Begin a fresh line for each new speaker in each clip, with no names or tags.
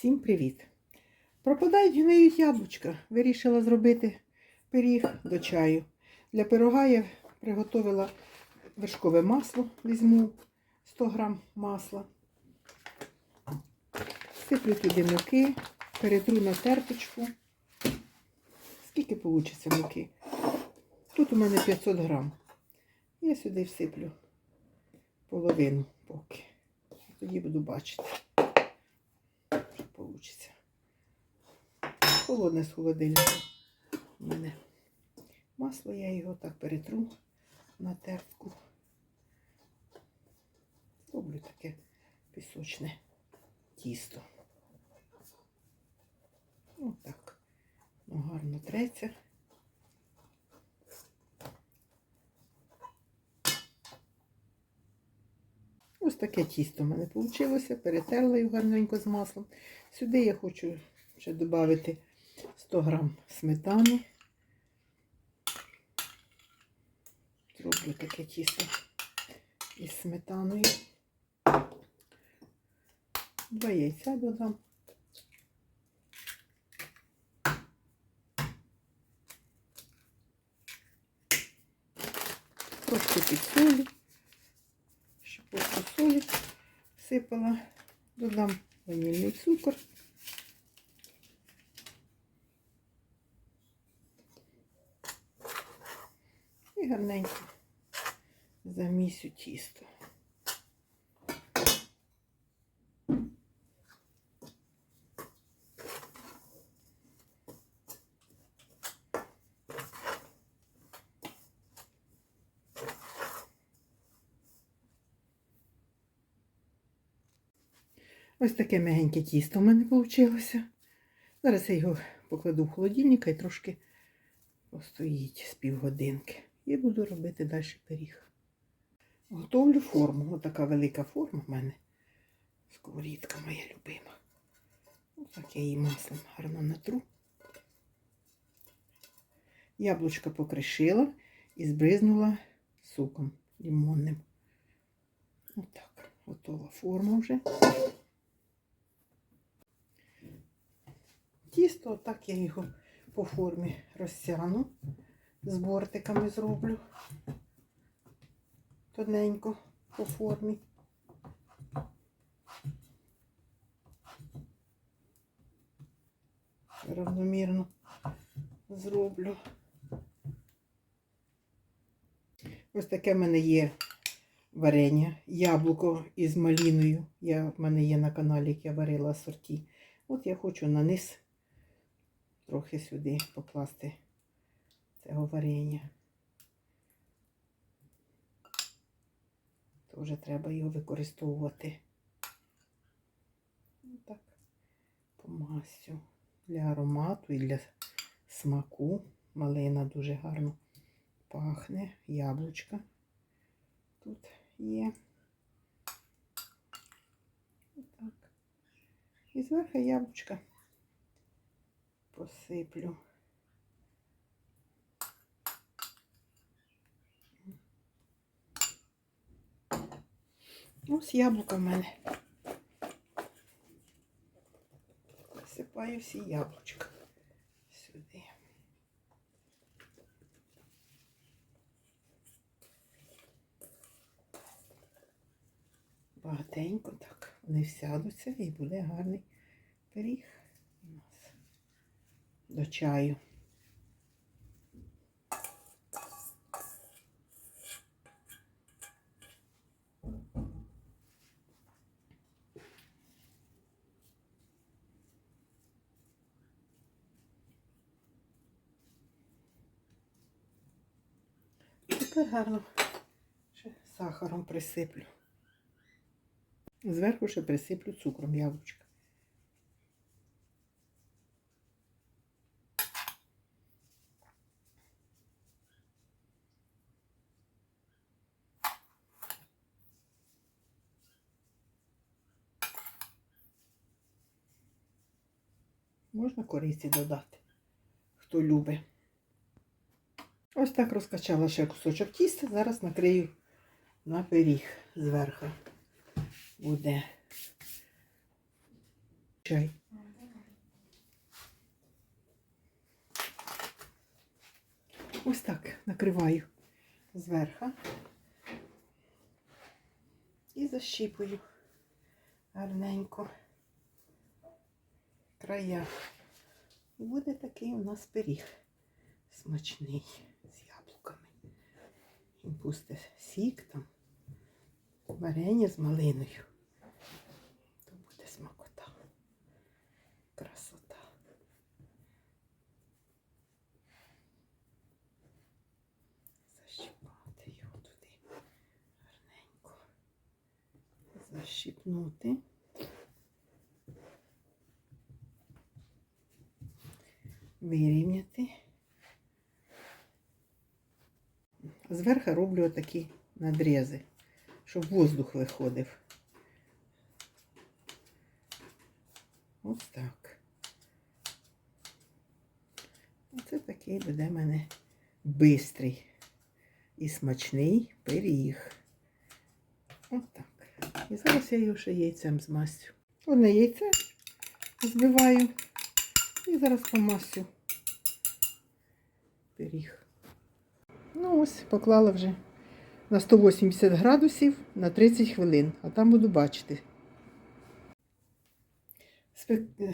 Всім привіт! Пропадають гниють яблучка. Вирішила зробити пиріг до чаю. Для пирога я приготувала вершкове масло. Візьму 100 грам масла. Сиплю туди муки, перетру на терточку. Скільки вийде муки? Тут у мене 500 грам. Я сюди всиплю половину поки. Тоді буду бачити получиться. Холодне з холодильника. У мене масло, я його так перетру на тертку. Роблю таке пісочне тісто. Отак. Ну, гарно треться. Ось таке тісто в мене вийшло. Перетерла його гарненько з маслом. Сюди я хочу ще додати 100 грам сметани. Зроблю таке тісто із сметаною. Два яйця додам. Трошки підсолю. Щепотку солі всипала, додам ванільний цукор. І гарненько замісю тісто. Ось таке мягеньке тісто в мене вийшло. Зараз я його покладу в холодильник і трошки постоїть з півгодинки. І буду робити далі пиріг. Готовлю форму. Ось така велика форма в мене. Сковорідка моя любима. Ось так я її маслом гарно натру. Яблучко покришила і збризнула соком лимонним. Отак. Готова форма вже. Тісто, так я його по формі розтягну, з бортиками зроблю тоненько по формі. Равномірно зроблю. Ось таке в мене є варення, яблуко із маліною. Я, в мене є на каналі, як я варила асорті. От я хочу на низ трохи сюди покласти цього варення. Тоже треба його використовувати. Так, по масю. Для аромату і для смаку. Малина дуже гарно пахне. Яблучка тут є. Отак. І зверху яблучка посиплю. Ось яблука в мене. Посипаю всі яблучка сюди. Багатенько так. Вони всядуться і буде гарний пиріг до чаю. Тепер гарно ще сахаром присиплю. Зверху ще присиплю цукром яблучка. Можна кориці додати, хто любить. Ось так розкачала ще кусочок тіста. Зараз накрию на пиріг зверху. Буде чай. Ось так накриваю зверху і защіпую гарненько края. І буде такий у нас пиріг смачний з яблуками. Він пусте сік там, варення з малиною. То буде смакота. Красота. Защіпати його туди гарненько. Защіпнути. Вирівняти. Зверху роблю отакі надрізи, щоб воздух виходив. Ось так. Оце такий буде в мене бистрий і смачний пиріг. Ось так. І зараз я його ще яйцем змастю. Одне яйце збиваю і зараз помастю пиріг. Ну ось, поклала вже на 180 градусів на 30 хвилин, а там буду бачити.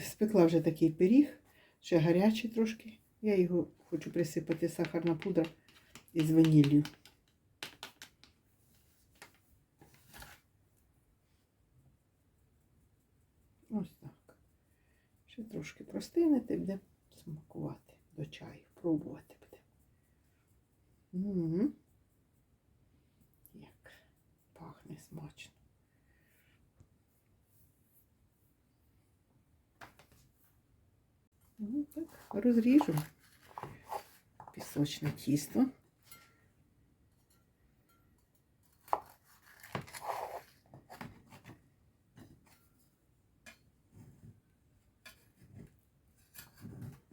Спекла вже такий пиріг, ще гарячий трошки. Я його хочу присипати сахарна пудра із ваніллю. Ось так. Ще трошки простинете, і буде смакувати до чаю, пробувати буде. М. Як пахне смачно. Ну, так, розріжу пісочне тісто.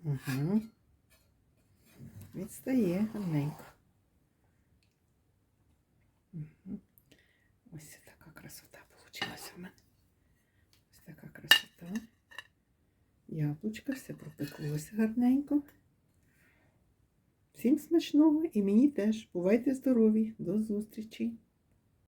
Угу. Відстає гарненько. Угу. Ось така красота вийшла в мене. Ось така красота. Яблучко, все пропеклося гарненько. Всім смачного і мені теж. Бувайте здорові. До зустрічі!